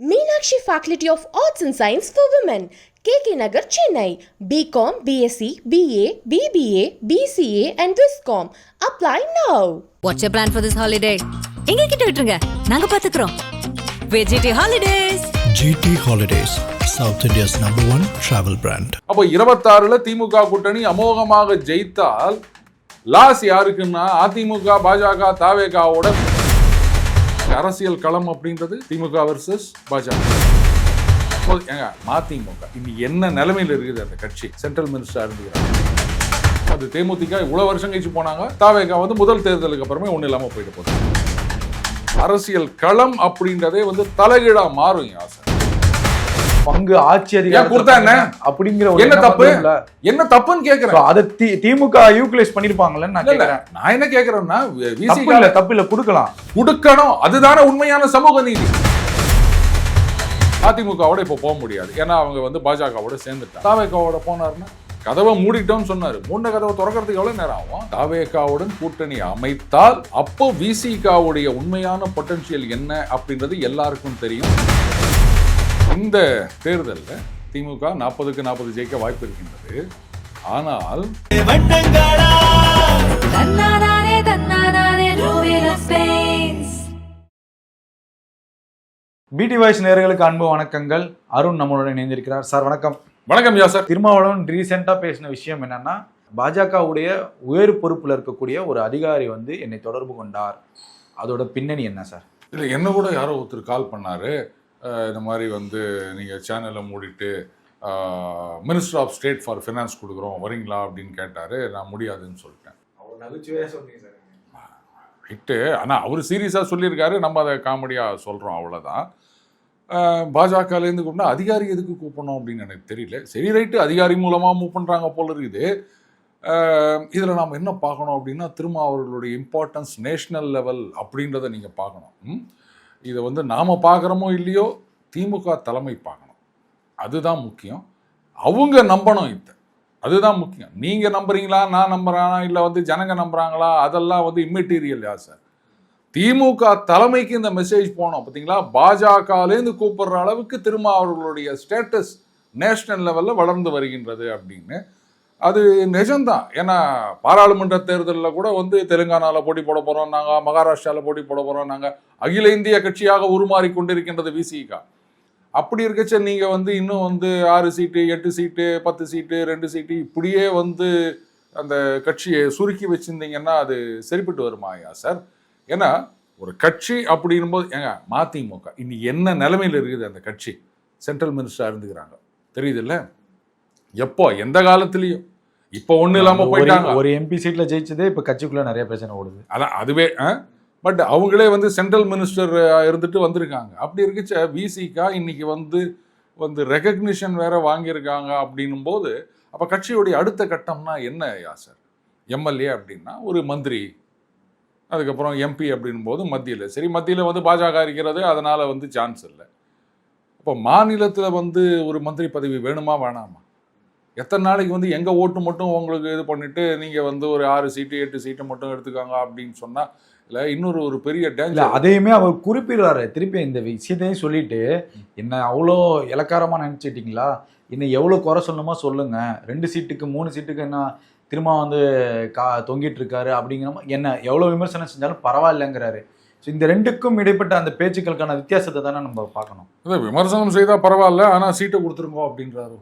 Meenakshi Faculty of Arts and Science for Women, KK Nagar, Chennai. BCom, BSc, BA, BBA, BCA, and Viscom. Apply now. What's your plan for this holiday எங்க கிட்ட விட்டுருங்க நாங்க பாத்துக்கிறோம் VGT holidays GT Holidays, South India's number one travel brand. அப்போ இருபத்தாறுல திமுக கூட்டணி அமோகமாக ஜெயித்தால் loss யாருக்குன்னா அதிமுக பாஜக தாவேகாவோட அரசியல் களம் அப்படின்றது திமுக வர்சஸ் பாஜக. ஏங்க மதிமுக இன்னைக்கு என்ன நிலைமையில் இருக்குது அந்த கட்சி? சென்ட்ரல் மினிஸ்டர் இருந்துக்கிறாங்க அது தேமுதிக இவ்வளவு வருஷம் கழிச்சு போனாங்க. தாவேகா வந்து முதல் தேர்தலுக்கு அப்புறமே ஒன்றும் இல்லாமல் போயிட்டு போகுது. அரசியல் களம் அப்படின்றதே வந்து தலைகீழா மாறும் ஆசை பங்கு ஆட்சி அதிகாரத்துல கொடுத்தா என்ன? அப்படிங்கிற என்ன தப்பு. என்ன தப்புன்னு கேக்குறேன். அத தி- திமுக யூட்டிலைஸ் பண்ணிருப்பாங்கல்ல நான் நான் என்ன கேக்குறேன்னா தப்பு இல்ல தப்பு இல்ல கொடுக்கலாம். கொடுக்கணும். அதுதானே உண்மையான சமூக நீதி. அதிமுகவோட இப்ப போக முடியாது. ஏன்னா அவங்க வந்து பாஜகவோட சேர்ந்துட்டாங்க. தாவேகாவோட போனாருன்னா கதவை மூடிட்டோம்னு சொன்னாரு. மூணு கதவை திறக்கிறதுக்கு எவ்வளவு நேரம் ஆகும்? தாவேகாவுடன் கூட்டணி அமைத்தால் அப்போ விசிகாவுடைய உண்மையான பொட்டன்ஷியல் என்ன அப்படின்றது எல்லாருக்கும் தெரியும். இந்த தேர்தலில் திமுக நாற்பதுக்கு நாற்பது ஜெயிக்க வாய்ப்பு இருக்கின்றது. ஆனால் பிடி வாய்ஸ் நேயர்களுக்கு அன்பு வணக்கங்கள். அருண் நம்மளோட இணைந்திருக்கிறார். சார் வணக்கம். வணக்கம் யாசர் திருமாவளவன் ரீசெண்டா பேசின விஷயம் என்னன்னா பாஜகவுடைய உயர் பொறுப்புல இருக்கக்கூடிய ஒரு அதிகாரி வந்து என்னை தொடர்பு கொண்டார். அதோட பின்னணி என்ன சார்? இல்லை என்ன கூட யாரோ ஒருத்தர் கால் பண்ணாரு. இந்த மாதிரி வந்து நீங்கள் சேனலை மூடிட்டு minister of state for finance கொடுக்குறோம் வரீங்களா அப்படின்னு கேட்டார். நான் முடியாதுன்னு சொல்லிட்டேன். ரைட்டு ஆனால் அவர் சீரியஸாக சொல்லியிருக்காரு. நம்ம அதை காமெடியாக சொல்கிறோம் அவ்வளோதான் பாஜகலேருந்து கூப்பிட்டா அதிகாரி எதுக்கு கூப்பிடணும் அப்படின்னு எனக்கு தெரியல. சரி ரைட்டு அதிகாரி மூலமாக மூவ் பண்ணுறாங்க போல இருக்குது. இதில் நாம் என்ன பார்க்கணும் அப்படின்னா திரும்ப அவர்களுடைய இம்பார்ட்டன்ஸ் நேஷ்னல் லெவல் அப்படின்றத நீங்கள் பார்க்கணும்? இதை வந்து நாம் பார்க்குறோமோ இல்லையோ திமுக தலைமை பார்க்கணும். அதுதான் முக்கியம். அவங்க நம்பணும் இதை. அதுதான் முக்கியம். நீங்கள் நம்புறீங்களா நான் நம்புறானா இல்லை வந்து ஜனங்க நம்புறாங்களா அதெல்லாம் வந்து இம்மெட்டீரியல் யா சார்? திமுக தலைமைக்கு இந்த மெசேஜ் போனோம் பார்த்தீங்களா? பாஜகலேருந்து கூப்பிடுற அளவுக்கு திரும்ப அவர்களுடைய ஸ்டேட்டஸ் நேஷனல் லெவலில் வளர்ந்து வருகின்றது அப்படின்னு. அது நிஜம்தான். ஏன்னா பாராளுமன்ற தேர்தலில் கூட வந்து தெலுங்கானாவில் போட்டி போட போகிறோம் நாங்கள் மகாராஷ்டிராவில் போட்டி போட போகிறோம் நாங்கள் அகில இந்திய கட்சியாக உருமாறி கொண்டிருக்கின்றது விசிகா. அப்படி இருக்கச்ச நீங்கள் வந்து இன்னும் வந்து ஆறு சீட்டு எட்டு சீட்டு பத்து சீட்டு ரெண்டு சீட்டு இப்படியே வந்து அந்த கட்சியை சுருக்கி வச்சுருந்தீங்கன்னா அது சரிப்பட்டு வருமாயா சார்? ஏன்னா ஒரு கட்சி அப்படின்னும் போது ஏங்க மதிமுக இன்னைக்கு என்ன நிலைமையில் இருக்குது அந்த கட்சி? சென்ட்ரல் மினிஸ்டராக இருந்துக்கிறாங்க. தெரியுதுல்ல? எப்போ எந்த காலத்துலேயும்? இப்போ ஒன்றும் இல்லாமல் ஒரு- போயிட்டாங்க. ஒரு எம்பி சீட்ல ஜெயிச்சதே இப்ப கட்சிக்குள்ள நிறைய பிரச்சனை ஓடுது. அதான் அதுவே பட் அவங்களே வந்து சென்ட்ரல் மினிஸ்டர் இருந்துட்டு வந்திருக்காங்க. அப்படி இருக்கச்ச விசிகா இன்னைக்கு வந்து வந்து ரெகக்னிஷன் வேற வாங்கியிருக்காங்க அப்படின்னும் போது அப்போ கட்சியுடைய அடுத்த கட்டம்னா என்ன யாசர்? எம்எல்ஏ அப்படின்னா ஒரு மந்திரி. அதுக்கப்புறம் எம்பி அப்படின்னும் போது மத்தியில். சரி மத்தியில் வந்து பாஜக இருக்கிறது அதனால வந்து சான்ஸ் இல்லை. அப்போ மாநிலத்தில் வந்து ஒரு மந்திரி பதவி வேணுமா வேணாமா? எத்தனை நாளைக்கு வந்து எங்கள் ஓட்டு மட்டும் உங்களுக்கு இது பண்ணிட்டு நீங்கள் வந்து ஒரு ஆறு சீட்டு எட்டு சீட்டு மட்டும் எடுத்துக்காங்க அப்படின்னு சொன்னால் இல்லை இன்னொரு ஒரு பெரிய இல்ல டேஞ்சர் அதையுமே அவர் குறிப்பிடுறாரு. திருப்பி இந்த விஷயத்தையும் சொல்லிட்டு என்ன அவ்வளோ இலக்காரமா நினைச்சிட்டீங்களா? இன்னும் எவ்வளவு குறை சொல்லணுமோ சொல்லுங்க. ரெண்டு சீட்டுக்கு மூணு சீட்டுக்கு என்ன திரும்ப வந்து கா தொங்கிட்டு இருக்காரு அப்படிங்கிற மாதிரி என்ன எவ்வளவு விமர்சனம் செஞ்சாலும் பரவாயில்லைங்கிறாரு. ஸோ இந்த ரெண்டுக்கும் இடைப்பட்ட அந்த பேச்சுக்களுக்கான வித்தியாசத்தை தானே நம்ம பார்க்கணும். அதான் விமர்சனம் செய்தால் பரவாயில்ல ஆனால் சீட்டை கொடுத்துருங்கோ அப்படின்றாரு?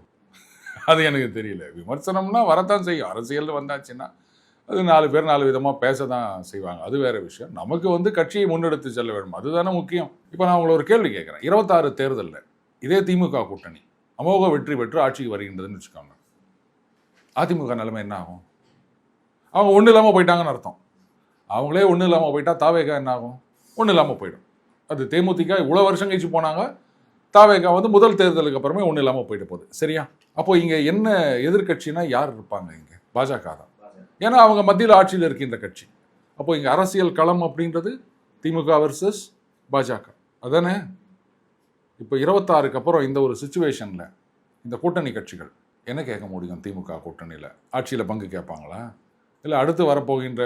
அது எனக்கு தெரியல. விமர்சனம்னா வரத்தான் செய்யும். அரசியல் வந்தாச்சுன்னா அது நாலு பேர் நாலு விதமாக பேச தான் செய்வாங்க. அது வேற விஷயம். நமக்கு வந்து கட்சியை முன்னெடுத்து செல்ல வேண்டும். அதுதானே முக்கியம். இப்போ நான் உங்களை ஒரு கேள்வி கேட்குறேன். இருபத்தாறு தேர்தலில் இதே திமுக கூட்டணி அமோக வெற்றி பெற்று ஆட்சிக்கு வருகின்றதுன்னு வச்சுக்கோங்க அதிமுக நிலைமை என்ன ஆகும்? அவங்க ஒன்றும் இல்லாமல் போயிட்டாங்கன்னு அர்த்தம். அவங்களே ஒன்றும் இல்லாமல் போயிட்டா தாவேகா என்ன ஆகும்? ஒன்றும் இல்லாமல் போயிடும். அது தேமுதிக இவ்வளோ வருஷம் கழிச்சு போனாங்க. தாவேகா வந்து முதல் தேர்தலுக்கு அப்புறமே ஒன்றும் இல்லாமல் போயிட்டு போகுது. சரியா? அப்போ இங்கே என்ன எதிர்கட்சினா யார் இருப்பாங்க இங்கே? பாஜக தான். ஏன்னா அவங்க மத்தியில் ஆட்சியில் இருக்கின்ற கட்சி. அப்போ இங்கே அரசியல் களம் அப்படின்றது திமுக வர்சஸ் பாஜக. அதானே? இப்போ இருபத்தாறுக்கு அப்புறம் இந்த ஒரு சுச்சுவேஷனில் இந்த கூட்டணி கட்சிகள் என்ன கேட்க முடியும் திமுக கூட்டணியில்? ஆட்சியில் பங்கு கேட்பாங்களா? இல்லை அடுத்து வரப்போகின்ற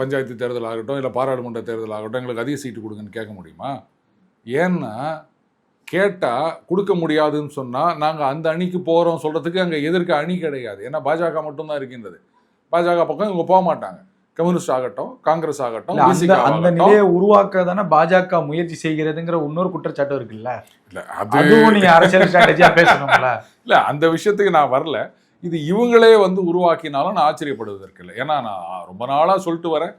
பஞ்சாயத்து தேர்தல் ஆகட்டும் இல்லை பாராளுமன்ற தேர்தல் ஆகட்டும் எங்களுக்கு அதிக சீட்டு கொடுங்கன்னு கேட்க முடியுமா? ஏன்னா கேட்டா கொடுக்க முடியாதுன்னு சொன்னா நாங்க அந்த அணிக்கு போறோம் சொல்றதுக்கு அங்க எதிர்க்க அணி கிடையாது. ஏன்னா பாஜக மட்டும்தான் இருக்கின்றது. பாஜக பக்கம் இவங்க போக மாட்டாங்க. கம்யூனிஸ்ட் ஆகட்டும் காங்கிரஸ் ஆகட்டும் அந்த. நிலையை உருவாக்க தானே பாஜக முயற்சி செய்கிறதுங்கிற இன்னொரு குற்றச்சாட்டு இருக்குல்ல? இல்ல அது அதுவும் நீங்க அரசியல் ஸ்ட்ராட்டஜியா பேசணும்ல? இல்ல அந்த விஷயத்துக்கு நான் வரல. இது இவங்களே வந்து உருவாக்கினாலும் நான் ஆச்சரியப்படுவதற்கு இல்லை. ஏன்னா நான் ரொம்ப நாளா சொல்லிட்டு வரேன்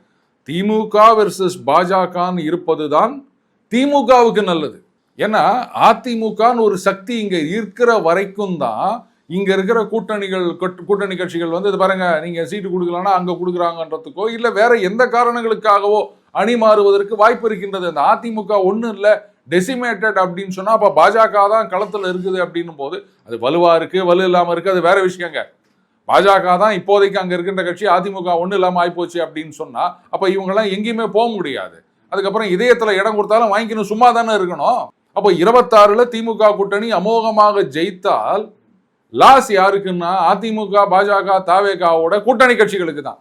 திமுக வெர்சஸ் பாஜகன்னு இருப்பதுதான் திமுகவுக்கு நல்லது. ஏன்னா அதிமுகன்னு ஒரு சக்தி இங்கே இருக்கிற வரைக்கும் தான் இங்க இருக்கிற கூட்டணிகள் கூட்டணி கட்சிகள் வந்து இது பாருங்க நீங்க சீட்டு கொடுக்கலன்னா அங்க கொடுக்குறாங்கன்றதுக்கோ இல்ல வேற எந்த காரணங்களுக்காகவோ அணி மாறுவதற்கு வாய்ப்பு இருக்கின்றது. அந்த அதிமுக ஒன்றும் இல்லை டெசிமேட்டட் அப்படின்னு சொன்னா அப்ப பாஜக தான் களத்துல இருக்குது அப்படின்னும் போது அது வலுவா இருக்கு வலு இல்லாம இருக்கு அது வேற விஷயங்க. பாஜக தான் இப்போதைக்கு அங்க இருக்கின்ற கட்சி அதிமுக ஒன்றும் இல்லாம ஆயிப்போச்சு அப்படின்னு சொன்னா அப்ப இவங்கெல்லாம் எங்கேயுமே போக முடியாது. அதுக்கப்புறம் இதயத்துல இடம் கொடுத்தாலும் வாங்கிக்கணும் சும்மா தானே இருக்கணும். அப்போ இருபத்தாறுல திமுக கூட்டணி அமோகமாக ஜெயித்தால் லாஸ் யாருக்குன்னா அதிமுக பாஜக தாவேகாவோட கூட்டணி கட்சிகளுக்கு தான்.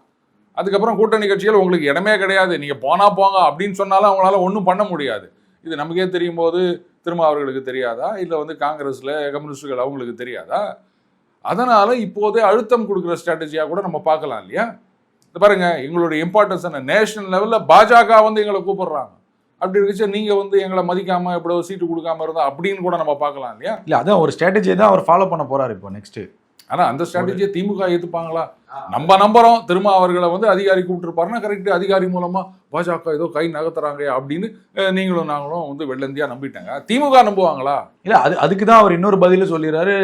அதுக்கப்புறம் கூட்டணி கட்சிகள் உங்களுக்கு இடமே கிடையாது. நீங்கள் போனா போங்க அப்படின்னு சொன்னாலும் அவங்களால ஒன்றும் பண்ண முடியாது. இது நமக்கே தெரியும் போது திரும்ப அவர்களுக்கு தெரியாதா? இல்லை வந்து காங்கிரஸில் கம்யூனிஸ்டுகள் அவங்களுக்கு தெரியாதா? அதனால இப்போதே அழுத்தம் கொடுக்குற ஸ்ட்ராட்டஜியாக கூட நம்ம பார்க்கலாம் இல்லையா? பாருங்க எங்களுடைய இம்பார்ட்டன்ஸ் என்ன? நேஷனல் லெவலில் பாஜக வந்து எங்களை கூப்பிடுறாங்க. அப்படி இருக்குச்சு நீங்க வந்து எங்களை மதிக்காம எப்படியோ சீட்டு கொடுக்காம இருந்தா அப்படின்னு கூட நம்ம பார்க்கலாம் இல்லையா? இல்ல அதான் ஒரு ஸ்ட்ராட்டஜியை தான் அவர் ஃபாலோ பண்ண போறாரு இப்போ நெக்ஸ்ட் ஆனா அந்த ஸ்ட்ராட்டஜியை திமுக ஏத்துப்பாங்களா? நம்ம நம்புறோம் திரும்ப அவர்களை வந்து அதிகாரி கூப்பிட்டுருப்பாருன்னா கரெக்ட் அதிகாரி மூலமா பாஜக ஏதோ கை நகர்த்துறாங்க அப்படின்னு நீங்களும் நாங்களும் வந்து வெள்ளந்தியா நம்பிட்டாங்க. திமுக நம்புவாங்களா? இல்ல அது அதுக்கு தான் அவர் இன்னொரு பதில சொல்லிடுறாரு.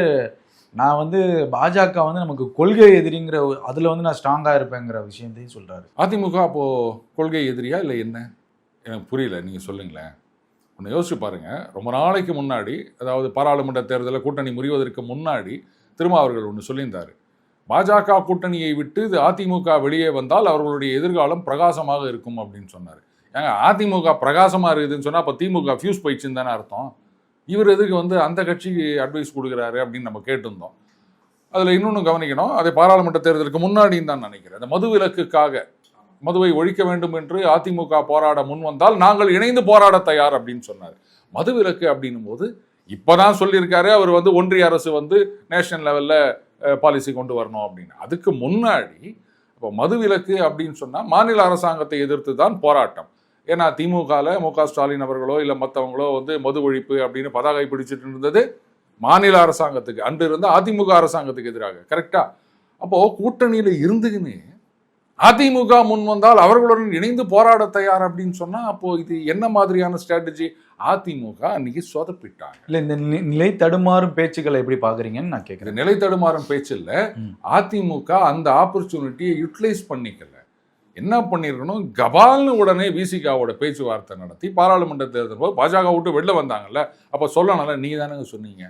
நான் வந்து பாஜக வந்து நமக்கு கொள்கை எதிரிங்கிற அதுல வந்து நான் ஸ்ட்ராங்கா இருப்பேங்கிற விஷயத்தையும் சொல்றாரு. அதிமுக அப்போ கொள்கை எதிரியா இல்லை என்ன? எனக்கு புரியல நீங்கள் சொல்லுங்களேன். ஒன்று யோசிச்சு பாருங்கள் ரொம்ப நாளைக்கு முன்னாடி அதாவது பாராளுமன்ற தேர்தலில் கூட்டணி முறிவதற்கு முன்னாடி திரும்ப அவர்கள் ஒன்று சொல்லியிருந்தார். பாஜக கூட்டணியை விட்டு இது அதிமுக வெளியே வந்தால் அவர்களுடைய எதிர்காலம் பிரகாசமாக இருக்கும் அப்படின்னு சொன்னார். ஏங்க அதிமுக பிரகாசமாக இருக்குதுன்னு சொன்னால் அப்போ திமுக ஃபியூஸ் போயிடுச்சுன்னு தானே அர்த்தம். இவர் எதுக்கு வந்து அந்த கட்சிக்கு அட்வைஸ் கொடுக்குறாரு அப்படின்னு நம்ம கேட்டிருந்தோம். அதில் இன்னொன்று கவனிக்கணும். அதை பாராளுமன்ற தேர்தலுக்கு முன்னாடின்னு தான் நினைக்கிறேன். அந்த மது விலக்குக்காக மதுவை ஒழிக்க வேண்டும் என்று அதிமுக போராட முன் வந்தால் நாங்கள் இணைந்து போராட தயார் அப்படின்னு சொன்னார். மது விலக்கு அப்படின்னும் போது இப்போதான் சொல்லியிருக்காரு அவர் வந்து ஒன்றிய அரசு வந்து நேஷனல் லெவலில் பாலிசி கொண்டு வரணும் அப்படின்னு. அதுக்கு முன்னாடி இப்போ மது விலக்கு அப்படின்னு சொன்னால் மாநில அரசாங்கத்தை எதிர்த்து தான் போராட்டம். ஏன்னா திமுகவில் மு க ஸ்டாலின் அவர்களோ இல்லை மற்றவங்களோ வந்து மது ஒழிப்பு அப்படின்னு பதாகை பிடிச்சிட்டு இருந்தது மாநில அரசாங்கத்துக்கு. அன்று இருந்த அதிமுக அரசாங்கத்துக்கு எதிராக கரெக்டா அப்போ கூட்டணியில் இருந்துக்குன்னு அதிமுக முன் வந்தால் அவர்களுடன் இணைந்து போராட தயார் அப்படின்னு சொன்னா அப்போ இது என்ன மாதிரியான ஸ்ட்ராட்டஜி அதிமுக அன்னைக்கு சொதப்பிட்டாங்க. இல்ல இந்த நிலை தடுமாறும் பேச்சுக்களை எப்படி பாக்குறீங்கன்னு நான் இது கேக்குறேன் நிலை தடுமாறும் பேச்சு இல்ல. ம். அதிமுக அந்த ஆப்பர்ச்சுனிட்டியை யூட்டிலைஸ் பண்ணிக்கல. என்ன பண்ணிருக்கணும்? கபால்னு உடனே விசிகாவோட பேச்சுவார்த்தை நடத்தி பாராளுமன்ற தேர்தல் போது பாஜக விட்டு வெளில வந்தாங்கல்ல அப்ப சொல்லணும்ல நீங்க தானங்க சொன்னீங்க.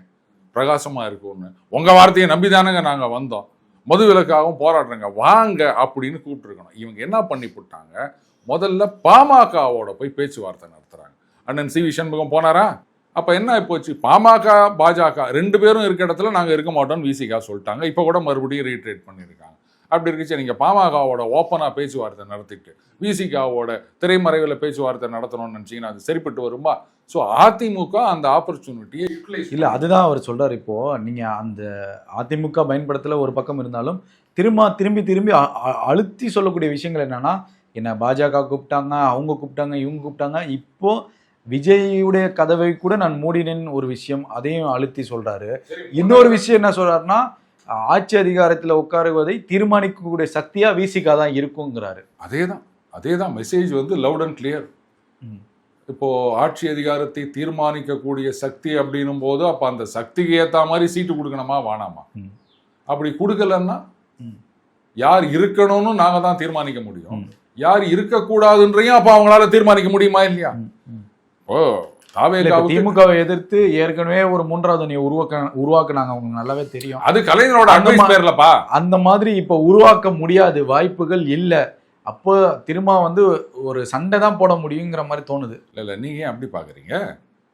பிரகாசமா இருக்கும்னு. உங்க வார்த்தையை நம்பி தானங்க நாங்க வந்தோம். மது விலக்காகவும் போராடுறேங்க. வாங்க அப்படின்னு கூப்பிட்டுருக்கணும். இவங்க என்ன பண்ணி போட்டாங்க? முதல்ல பாமகவோட போய் பேச்சுவார்த்தை நடத்துகிறாங்க அண்ணன் சி வி சண்முகம் போனாரா? அப்போ என்ன போச்சு? பாமக பாஜக ரெண்டு பேரும் இருக்க இடத்துல நாங்கள் இருக்க மாட்டோம்னு விசிகா சொல்லிட்டாங்க. இப்போ கூட மறுபடியும் ரீட்ரேட் பண்ணியிருக்காங்க. அப்படி இருக்குச்சு. நீங்க பாமகவோட ஓப்பனா பேச்சுவார்த்தை நடத்திட்டு விசிகாவோட திரைமறைவில் பேச்சுவார்த்தை நடத்தணும்னு நினைச்சீங்கன்னா அது சரிப்பட்டு வருமா? ஸோ அதிமுக அந்த ஆப்பர்ச்சுனிட்டியை இல்ல அதுதான் அவர் சொல்றாரு இப்போ. நீங்க அந்த அதிமுக பயன்படுத்தல ஒரு பக்கம் இருந்தாலும் திரும்ப திரும்பி திரும்பி அழுத்தி சொல்லக்கூடிய விஷயங்கள் என்னன்னா என்ன பாஜக கூப்பிட்டாங்க அவங்க கூப்பிட்டாங்க இவங்க கூப்பிட்டாங்க. இப்போ விஜயுடைய கதவை கூட நான் மூடினேன் ஒரு விஷயம் அதையும் அழுத்தி சொல்றாரு. இன்னொரு விஷயம் என்ன சொல்றாருன்னா ஆட்சி அதிகாரத்துல உட்காருவதை தீர்மானிக்கக்கூடிய சக்தியா விசிகா தான் இருக்குங்கிறாரு அதே தான் அதே தான் மெசேஜ் வந்து லவுட் அண்ட் கிளியர். இப்போ ஆட்சி அதிகாரத்தை தீர்மானிக்கக்கூடிய சக்தி அப்படின்னும் போது அப்ப அந்த சக்திக்கு ஏத்த மாதிரி சீட்டு கொடுக்கணுமா வேணாமா ம். அப்படி கொடுக்கலன்னா. யார் இருக்கணும்னு நாங்க தான் தீர்மானிக்க முடியும். யார் இருக்கக்கூடாதுன்றையும் அப்ப அவங்களால தீர்மானிக்க முடியுமா இல்லையா ஓ திமுகவை எதிர்த்து ஏற்கனவே ஒரு மூன்றாவது அணியை உருவாக்க உருவாக்குனாங்க. அவங்க நல்லாவே தெரியும். அது கலைஞரோட அட்வைஸ் பேர்லப்பா. அந்த மாதிரி இப்ப உருவாக்க முடியாது வாய்ப்புகள் இல்ல. அப்போ திரும்ப வந்து ஒரு சண்டை தான் போட முடியுங்கிற மாதிரி தோணுது. இல்ல இல்ல நீங்க ஏன் அப்படி பாக்குறீங்க?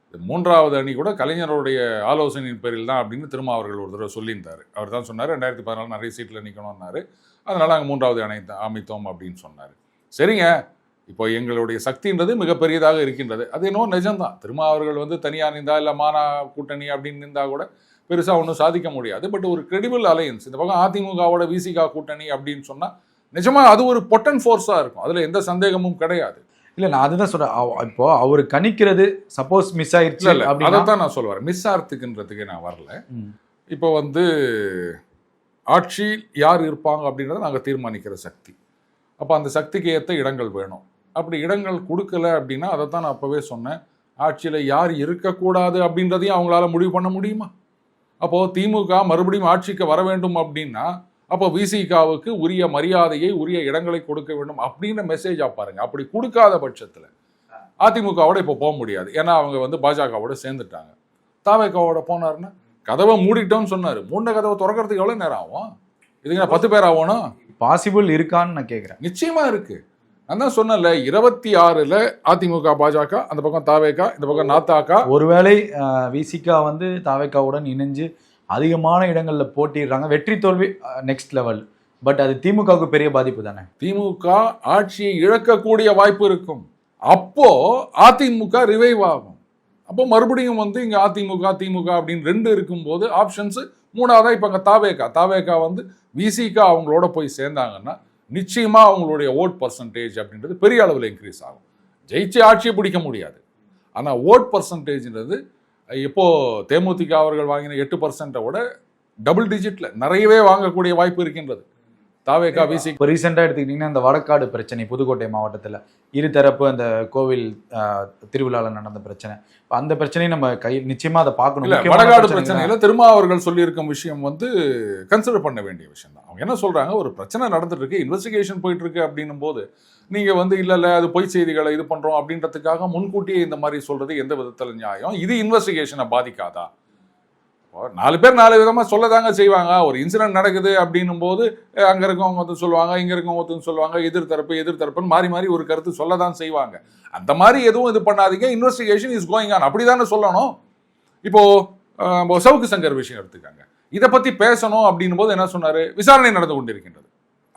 இது மூன்றாவது அணி கூட கலைஞருடைய ஆலோசனையின் பேரில் தான் அப்படின்னு திரும்ப அவர்கள் ஒரு தடவை சொல்லியிருந்தாரு. அவர் தான் சொன்னார் ரெண்டாயிரத்தி பதினாலு நிறைய சீட்டில் நிற்கணும்னாரு அதனால அங்கே மூன்றாவது அணை அமைத்தோம் அப்படின்னு சொன்னார். சரிங்க இப்போ எங்களுடைய சக்தின்றது மிகப்பெரியதாக இருக்கின்றது. அது என்னவோ நிஜம்தான். திரும்ப அவர்கள் வந்து தனியாக நின்றா இல்லை மானா கூட்டணி அப்படின்னு நின்றா கூட பெருசாக ஒன்றும் சாதிக்க முடியாது. பட் ஒரு கிரெடிபிள் அலையன்ஸ் இந்த பக்கம் அதிமுகவோட விசிகா கூட்டணி அப்படின்னு சொன்னால் நிஜமா அது ஒரு பொட்டன் ஃபோர்ஸாக இருக்கும். அதில் எந்த சந்தேகமும் கிடையாது. இல்ல நான் அதுதான் சொல்றேன். அவ- இப்போ அவர் கணிக்கிறது சப்போஸ் மிஸ் ஆயிருச்சு இல்லை அதை தான் நான் சொல்ல வரேன் மிஸ் ஆகிறதுக்குன்றதுக்கு நான் வரல. இப்போ வந்து ஆட்சி யார் இருப்பாங்க அப்படின்றத நாங்கள் தீர்மானிக்கிற சக்தி. அப்போ அந்த சக்திக்கு ஏற்ற இடங்கள் வேணும். அப்படி இடங்கள் கொடுக்கல அப்படின்னா அதை தான் நான் அப்போவே சொன்னேன். ஆட்சியில் யார் இருக்கக்கூடாது அப்படின்றதையும் அவங்களால முடிவு பண்ண முடியுமா? அப்போது திமுக மறுபடியும் ஆட்சிக்கு வர வேண்டும் அப்படின்னா அப்போ விசிகாவுக்கு உரிய மரியாதையை உரிய இடங்களை கொடுக்க வேண்டும் அப்படின்ற மெசேஜாக பாருங்க. அப்படி கொடுக்காத பட்சத்தில் அதிமுகவோட இப்போ போக முடியாது. ஏன்னா அவங்க வந்து பாஜகவோட சேர்ந்துட்டாங்க. தாவேக்காவோட போனாருன்னா கதவை மூடிட்டோம்னு சொன்னாரு. மூணு கதவை திறக்கிறதுக்கு எவ்வளவு நேரம் ஆகும்? இதுங்க பத்து பேர் ஆகணும். பாசிபிள் இருக்கான்னு நான் கேக்குறேன். நிச்சயமா இருக்கு. நான் தான் சொன்னேன்ல இருபத்தி ஆறுல அதிமுக பாஜக அந்த பக்கம் தாவேக்கா இந்த பக்கம் நாத்தாக்கா. ஒருவேளை விசிகா வந்து தாவேக்காவுடன் இணைஞ்சு அதிகமான இடங்கள்ல போட்டிடுறாங்க வெற்றி தோல்வி நெக்ஸ்ட் லெவல் பட் அது திமுகவுக்கு பெரிய பாதிப்பு தானே? திமுக ஆட்சியை இழக்கக்கூடிய வாய்ப்பு இருக்கும். அப்போ அதிமுக ரிவைவ் ஆகும். அப்போ மறுபடியும் வந்து இங்க அதிமுக திமுக அப்படின்னு ரெண்டு இருக்கும்போது ஆப்ஷன்ஸ் மூணாவதா இப்ப அங்க தாவேக்கா. தாவேக்கா வந்து விசிகா அவங்களோட போய் சேர்ந்தாங்கன்னா நிச்சயமாக அவங்களுடைய ஓட் பர்சன்டேஜ் அப்படின்றது பெரிய அளவில் இன்க்ரீஸ் ஆகும். ஜெயிச்சு ஆட்சியை பிடிக்க முடியாது. ஆனால் ஓட் பர்சன்டேஜ்ன்றது இப்போது தேமுதிக அவர்கள் வாங்கின எட்டு பர்சன்ட்டை விட டபுள் டிஜிட்டில் நிறையவே வாங்கக்கூடிய வாய்ப்பு இருக்கின்றது. தாவேக்கா விசி இப்போ ரீசெண்டாக எடுத்துக்கிட்டிங்கன்னா இந்த வடக்காடு பிரச்சனை புதுக்கோட்டை மாவட்டத்தில். இருதரப்பு அந்த கோவில் ஆஹ், திருவிழால நடந்த பிரச்சனை. இப்ப அந்த பிரச்சனையை நம்ம கை நிச்சயமா அதை பார்க்கணும். வடகாடு பிரச்சனை பிரச்சனையில திருமா அவர்கள் சொல்லியிருக்கும் விஷயம் வந்து கன்சிடர் பண்ண வேண்டிய விஷயம் தான் அவங்க என்ன சொல்றாங்க? ஒரு பிரச்சனை நடந்துட்டு இருக்கு இன்வெஸ்டிகேஷன் போயிட்டு இருக்கு அப்படின்னும் போது நீங்க வந்து இல்ல இல்ல அது பொய் செய்திகளை இது பண்றோம் அப்படின்றதுக்காக முன்கூட்டியே இந்த மாதிரி சொல்றது எந்த விதத்துல நியாயம்? இது இன்வெஸ்டிகேஷனை பாதிக்காதா? நாலு பேர் நாலு விதமா சொல்லதாங்க செய்வாங்க. ஒரு இன்சிடென்ட் நடக்குது அப்படின்னும் போது அங்கே இருக்கவங்க ஒருத்தர் சொல்லுவாங்க இங்கே இருக்கவங்க ஒருத்தர் சொல்லுவாங்க எதிர்த்தரப்பு எதிர்த்தரப்புன்னு மாறி மாறி ஒரு கருத்து சொல்லதான் செய்வாங்க. அந்த மாதிரி எதுவும் இது பண்ணாதீங்க. இன்வெஸ்டிகேஷன் இஸ் கோயிங் ஆன் அப்படிதானே சொல்லணும். இப்போது சவுக்கு சங்கர் விஷயம் எடுத்துக்காங்க. இதை பற்றி பேசணும் அப்படின்னும் போது என்ன சொன்னார்? விசாரணை நடந்து கொண்டிருக்கின்றது.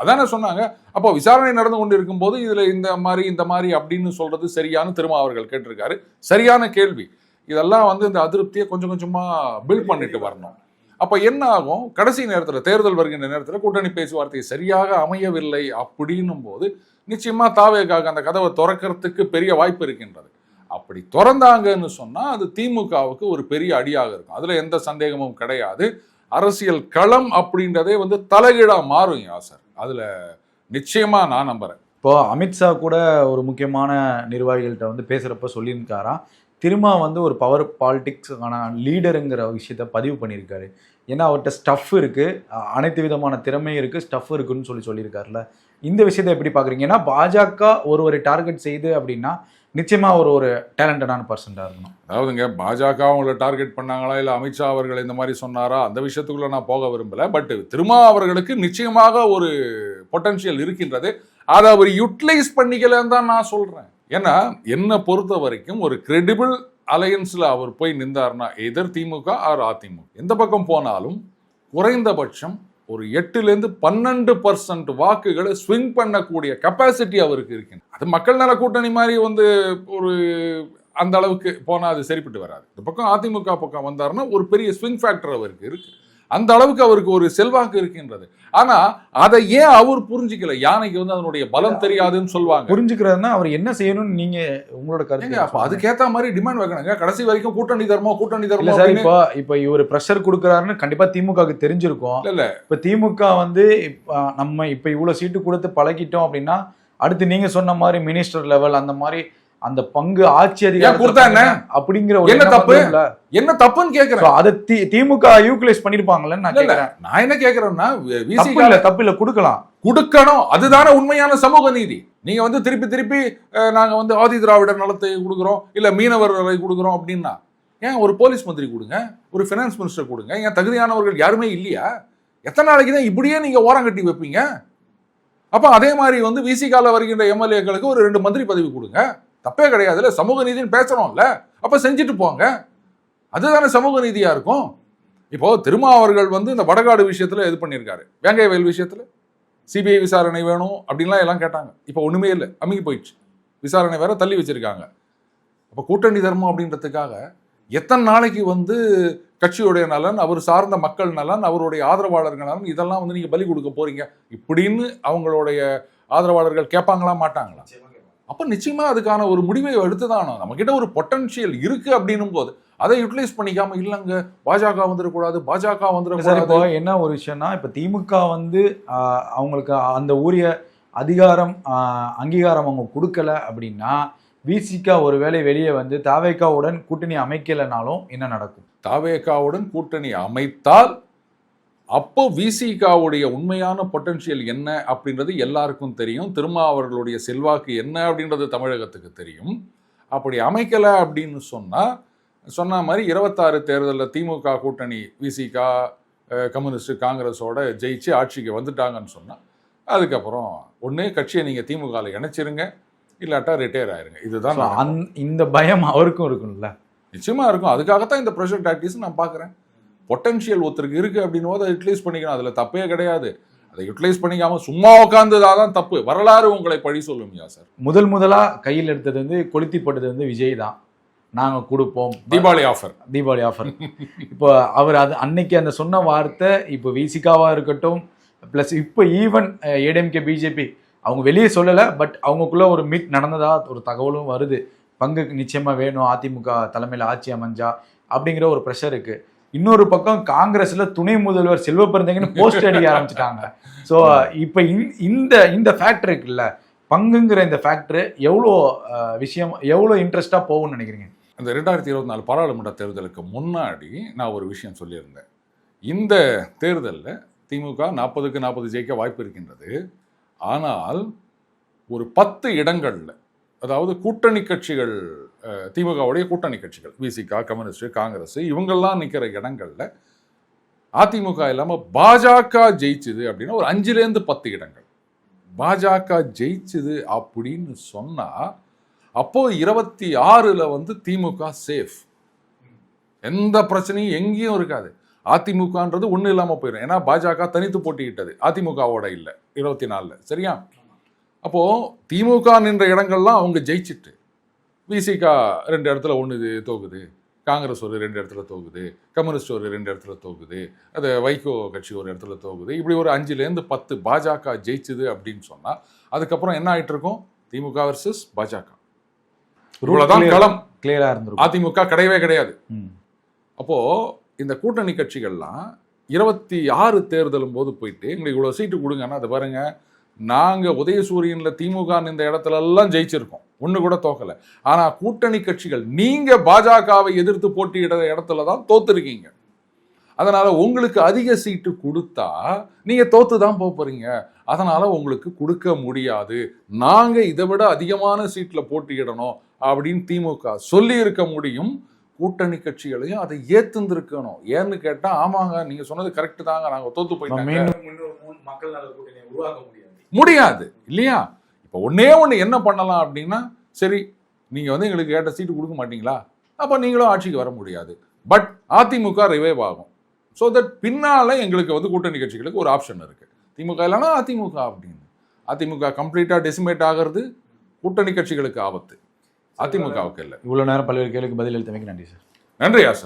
அதானே சொன்னாங்க. அப்போ விசாரணை நடந்து கொண்டிருக்கும் போது இதில் இந்த மாதிரி இந்த மாதிரி அப்படின்னு சொல்றது சரியான திரும்ப அவர்கள் கேட்டிருக்காரு. சரியான கேள்வி. இதெல்லாம் வந்து இந்த அதிருப்தியை கொஞ்சம் கொஞ்சமாக பில்ட் பண்ணிட்டு வரணும். அப்போ என்ன ஆகும்? கடைசி நேரத்தில் தேர்தல் வருகின்ற நேரத்தில் கூட்டணி பேச்சுவார்த்தை சரியாக அமையவில்லை அப்படின்னும் போது நிச்சயமா தாவேக்காக அந்த கதவை திறக்கிறதுக்கு பெரிய வாய்ப்பு இருக்கின்றது. அப்படி திறந்தாங்கன்னு சொன்னால் அது திமுகவுக்கு ஒரு பெரிய அடியாக இருக்கும். அதில் எந்த சந்தேகமும் கிடையாது. அரசியல் களம் அப்படின்றதே வந்து தலைகீழாக மாறும் யாசர் அதில் நிச்சயமாக நான் நம்புகிறேன் இப்போ அமித்ஷா கூட ஒரு முக்கியமான நிர்வாகிகள்கிட்ட வந்து பேசுகிறப்ப சொல்லியிருக்காராம் திரும்ப வந்து ஒரு பவர் பாலிடிக்ஸுக்கான லீடருங்கிற விஷயத்த பதிவு பண்ணியிருக்காரு. ஏன்னா அவர்கிட்ட ஸ்டஃப் இருக்குது அனைத்து விதமான திறமை இருக்குது ஸ்டஃப் இருக்குன்னு சொல்லி சொல்லியிருக்காருல்ல. இந்த விஷயத்தை எப்படி பார்க்குறீங்க? ஏன்னா பாஜக ஒரு ஒரு டார்கெட் செய்து அப்படின்னா நிச்சயமாக ஒரு ஒரு டேலண்டடான பர்சன்டாக இருக்கணும். அதாவதுங்க பாஜக அவங்களை டார்கெட் பண்ணாங்களா? இல்லை அமித்ஷா அவர்கள் இந்த மாதிரி சொன்னாரா? அந்த விஷயத்துக்குள்ளே நான் போக விரும்பல. பட் திருமா அவர்களுக்கு நிச்சயமாக ஒரு பொட்டன்ஷியல் இருக்கின்றது. அதை அவர் யூட்டிலைஸ் பண்ணிக்கலன்னு தான் நான் சொல்கிறேன் ஏன்னா என்னை பொறுத்த வரைக்கும் ஒரு கிரெடிபிள் அலையன்ஸில் அவர் போய் நின்றார்னா எதிர் திமுக ஆர் அதிமுக. எந்த பக்கம் போனாலும் குறைந்தபட்சம் ஒரு எட்டுலேருந்து பன்னெண்டு பர்சன்ட் வாக்குகளை ஸ்விங் பண்ணக்கூடிய கெப்பாசிட்டி அவருக்கு இருக்கு அது மக்கள் நல கூட்டணி மாதிரி வந்து ஒரு அந்த அளவுக்கு போனால் அது சரிப்பட்டு வராது. இந்த பக்கம் அதிமுக பக்கம் வந்தாருன்னா ஒரு பெரிய ஸ்விங் ஃபேக்டர் அவருக்கு இருக்குது அந்த அளவுக்கு அவருக்கு ஒரு செல்வாக்கு இருக்கின்றது. ஆனா அதை ஏன் அவர் புரிஞ்சிக்கல? யானைக்கு வந்து அதனுடைய பலம் தெரியாதுன்னு சொல்லுவாங்க புரிஞ்சுக்கிறதுனா அவர் என்ன செய்யணும்னு நீங்க உங்களோட கருத்து அப்ப அதுக்கேத்த மாதிரி டிமாண்ட் வைக்கணுங்க கடைசி வரைக்கும் கூட்டணி தர்மம் கூட்டணி தர்மம் சார் இப்போ இப்போ இவர் ப்ரெஷர் கொடுக்குறாருன்னு கண்டிப்பா திமுகவுக்கு தெரிஞ்சிருக்கும். இல்ல இல்ல. இப்ப திமுக வந்து நம்ம இப்ப இவ்வளவு சீட்டு கொடுத்து பழகிட்டோம் அப்படின்னா அடுத்து நீங்க சொன்ன மாதிரி மினிஸ்டர் லெவல் அந்த மாதிரி அந்த பங்கு ஆட்சி கொடுத்தா என்ன? அப்படிங்கிற ஒரு என்ன தப்பு? என்ன தப்புன்னு கேக்குறேன். அதை திமுக யூட்டிலைஸ் பண்ணிருப்பாங்கன்னு நான். கேக்குறேன். நான் என்ன கேக்குறேன்னா தப்பு இல்ல தப்பு இல்ல கொடுக்கலாம். கொடுக்கணும். அதுதானே உண்மையான சமூக நீதி. நீங்க வந்து திருப்பி திருப்பி நாங்க வந்து ஆதி திராவிடர் நலத்தை கொடுக்குறோம் இல்ல மீனவர் நலத்தை கொடுக்குறோம் அப்படின்னா ஏன் ஒரு போலீஸ் மந்திரி கொடுங்க ஒரு ஃபினான்ஸ் மினிஸ்டர் கொடுங்க ஏன் தகுதியானவர்கள் யாருமே இல்லையா? எத்தனை நாளைக்கு தான் இப்படியே நீங்க ஓரம் கட்டி வைப்பீங்க? அப்ப அதே மாதிரி வந்து விசிகால வருகின்ற எம்எல்ஏக்களுக்கு ஒரு ரெண்டு மந்திரி பதவி கொடுங்க. தப்பே கிடையாதுல்ல சமூக நீதினு பேசுகிறோம்ல அப்போ செஞ்சுட்டு போங்க. அதுதானே சமூக நீதியாக இருக்கும்? இப்போ திருமா அவர்கள் வந்து இந்த வடகாடு விஷயத்தில் இது பண்ணியிருக்காரு. வேங்கை வயல் விஷயத்தில். சிபிஐ விசாரணை வேணும் அப்படின்லாம் எல்லாம் கேட்டாங்க. இப்போ ஒன்றுமே இல்லை. அமுங்கி போயிடுச்சு. விசாரணை வேற தள்ளி வச்சிருக்காங்க. அப்போ கூட்டணி தர்மம் அப்படின்றதுக்காக எத்தனை நாளைக்கு வந்து கட்சியுடைய நலன் அவர் சார்ந்த மக்கள் நலன் அவருடைய ஆதரவாளர்கள் நலன் இதெல்லாம் வந்து நீங்கள் பலி கொடுக்க போறீங்க. இப்படின்னு அவங்களுடைய ஆதரவாளர்கள் கேட்பாங்களா மாட்டாங்களா? அப்ப நிச்சயமா அதுக்கான ஒரு முடிவை எடுத்துதானோ? நம்ம கிட்ட ஒரு பொட்டன்ஷியல் இருக்கு அப்படின்னும் போது அதை யூட்டிலைஸ் பண்ணிக்காம இல்லைங்க. பாஜக வந்துடக்கூடாது பாஜக சார் இப்போ வந்துடக்கூடாது என்ன ஒரு விஷயம்னா இப்போ திமுக வந்து அவங்களுக்கு அந்த உரிய அதிகாரம் அங்கீகாரம் அவங்க கொடுக்கல அப்படின்னா விசிகா ஒருவேளை வெளியே வந்து தாவேக்காவுடன் கூட்டணி அமைக்கலைனாலும் என்ன நடக்கும்? தாவேகாவுடன் கூட்டணி அமைத்தால் அப்போ விசிகாவுடைய உண்மையான பொட்டன்ஷியல் என்ன அப்படின்றது எல்லாருக்கும் தெரியும். திருமா அவர்களுடைய செல்வாக்கு என்ன அப்படின்றது தமிழகத்துக்கு தெரியும். அப்படி அமைக்கல அப்படின்னு சொன்னா சொன்ன மாதிரி இருபத்தாறு தேர்தலில் திமுக கூட்டணி விசிகா கம்யூனிஸ்ட் காங்கிரஸோட ஜெயிச்சு ஆட்சிக்கு வந்துட்டாங்கன்னு சொன்னா அதுக்கப்புறம் ஒன்று கட்சியை நீங்கள் திமுகவில் இணைச்சிருங்க இல்லாட்டா ரிட்டையர் ஆயிருங்க. இதுதான். அந்த- இந்த பயம் அவருக்கும் இருக்கும்ல நிச்சயமா இருக்கும். அதுக்காகத்தான் இந்த ப்ரெஷர் டாக்டிஸ் நான் பார்க்குறேன். பொட்டன்ஷியல் ஒருத்தருக்கு இருக்கு அப்படின்னும் போது அதை யூட்டிலைஸ் பண்ணிக்கணும். அதில் தப்பே கிடையாது. அதை யூட்டிலைஸ் பண்ணிக்காம சும்மா உட்காந்துதான் தான் தப்பு. வரலாறு உங்களை பழி சொல்லுமியா சார். முதல் முதலா கையில் எடுத்தது வந்து கொளுத்தி போட்டது வந்து விஜய் தான். நாங்க கொடுப்போம். தீபாவளி ஆஃபர் தீபாவளி ஆஃபர் இப்போ அவர் அது அன்னைக்கு அந்த சொன்ன வார்த்தை இப்போ விசிகாவா இருக்கட்டும் ப்ளஸ் இப்போ ஈவன் ஏடிஎம்கே பிஜேபி அவங்க வெளியே சொல்லலை பட் அவங்களுக்குள்ள ஒரு மீட் நடந்ததா ஒரு தகவலும் வருது. பங்கு நிச்சயமா வேணும் அதிமுக தலைமையில் ஆட்சி அமைஞ்சா அப்படிங்கிற ஒரு ப்ரெஷர் இருக்கு. இன்னொரு பக்கம் காங்கிரஸ்ல துணை முதல்வர் செல்வ பெருந்தகன்னு போஸ்ட் அடிக்க ஆரம்பிச்சிட்டாங்க. ஸோ இப்போ இந்த இந்த ஃபேக்டர் இருக்குல்ல பங்குங்கிற இந்த ஃபேக்டர் எவ்வளோ விஷயம் எவ்வளோ இன்ட்ரெஸ்டாக போகும்னு நினைக்கிறீங்க? அந்த ரெண்டாயிரத்தி இருபத்தி நாலு பாராளுமன்ற தேர்தலுக்கு முன்னாடி நான் ஒரு விஷயம் சொல்லியிருந்தேன். இந்த தேர்தலில் திமுக நாற்பதுக்கு நாற்பது ஜெயிக்க வாய்ப்பு இருக்கின்றது. ஆனால் ஒரு பத்து இடங்கள்ல அதாவது கூட்டணி கட்சிகள் திமுகவுடைய கூட்டணி கட்சிகள் விசிகா கம்யூனிஸ்ட் காங்கிரஸ் இவங்கெல்லாம் நிற்கிற இடங்களில் அதிமுக இல்லாமல் பாஜக ஜெயிச்சுது அப்படின்னா ஒரு அஞ்சுலேருந்து பத்து இடங்கள். பாஜக ஜெயிச்சுது அப்படின்னு சொன்னால் அப்போது இருபத்தி ஆறில் வந்து திமுக சேஃப் எந்த பிரச்சனையும் எங்கேயும் இருக்காது. அதிமுகன்றது ஒன்றும் இல்லாமல் போயிடும் ஏன்னா பாஜக தனித்து போட்டியிட்டது. அதிமுகவோட இல்லை. இருபத்தி நாலில். சரியா? அப்போது திமுக நின்ற இடங்கள்லாம் அவங்க ஜெயிச்சிட்டு. விசிகா ரெண்டு இடத்துல ஒன்று தோக்குது. காங்கிரஸ் ஒரு ரெண்டு இடத்துல தோக்குது. கம்யூனிஸ்ட் ஒரு ரெண்டு இடத்துல தோக்குது. அது வைகோ கட்சி ஒரு இடத்துல தோக்குது. இப்படி ஒரு அஞ்சுலேருந்து பத்து பாஜக ஜெயிச்சுது அப்படின்னு சொன்னால் அதுக்கப்புறம் என்ன ஆயிட்டு இருக்கும் திமுக வர்சஸ் பாஜக. இவ்வளவுதான் களம். கிளியரா இருந்திருக்கும். அதிமுக கிடையவே கிடையாது. ம். அப்போ இந்த கூட்டணி கட்சிகள்லாம் இருபத்தி ஆறு தேர்தலும் போது போயிட்டு எங்களுக்கு இவ்வளவு சீட்டு கொடுங்கன்னா அதை பாருங்க. நாங்க உதயசூரியன்ல திமுக இந்த இடத்துல எல்லாம் ஜெயிச்சிருக்கோம். ஒண்ணு கூட தோக்கல. ஆனா கூட்டணி கட்சிகள் நீங்க பாஜகவை எதிர்த்து போட்டியிடுற இடத்துல தான் தோத்துருக்கீங்க. அதனால உங்களுக்கு அதிக சீட்டு கொடுத்தா நீங்க தோத்து தான் போக போறீங்க. அதனால உங்களுக்கு கொடுக்க முடியாது. நாங்க இதை விட அதிகமான சீட்ல போட்டியிடணும் அப்படின்னு திமுக சொல்லி இருக்க முடியும். கூட்டணி கட்சிகளையும் அதை ஏத்துந்திருக்கணும். ஏன்னு கேட்டா ஆமாங்க நீங்க சொன்னது கரெக்ட் தாங்க. நாங்க தோத்து நம்ம போயிட்டோம் மக்கள் உருவாக்க முடியாது. முடியாது இல்லையா? இப்போ ஒண்ணே ஒண்ணு என்ன பண்ணலாம் அப்படின்னா சரி நீங்க வந்து எங்களுக்கு கேட்ட சீட்டு கொடுக்க மாட்டீங்களா? அப்ப நீங்களும் ஆட்சிக்கு வர முடியாது. பட் அதிமுக ரிவைவ் ஆகும். ஸோ தட் பின்னால எங்களுக்கு வந்து கூட்டணி கட்சிகளுக்கு ஒரு ஆப்ஷன் இருக்கு. திமுக இல்லைன்னா அதிமுக அப்படின்னு. அதிமுக கம்ப்ளீட்டா டெசிமேட் ஆகிறது கூட்டணி கட்சிகளுக்கு ஆபத்து. அதிமுகவுக்கு இல்லை. இவ்வளவு நேரம் பல்வேறு கேள்விக்கு பதில் அளித்தமைக்கு நன்றி சார். நன்றி ஆசா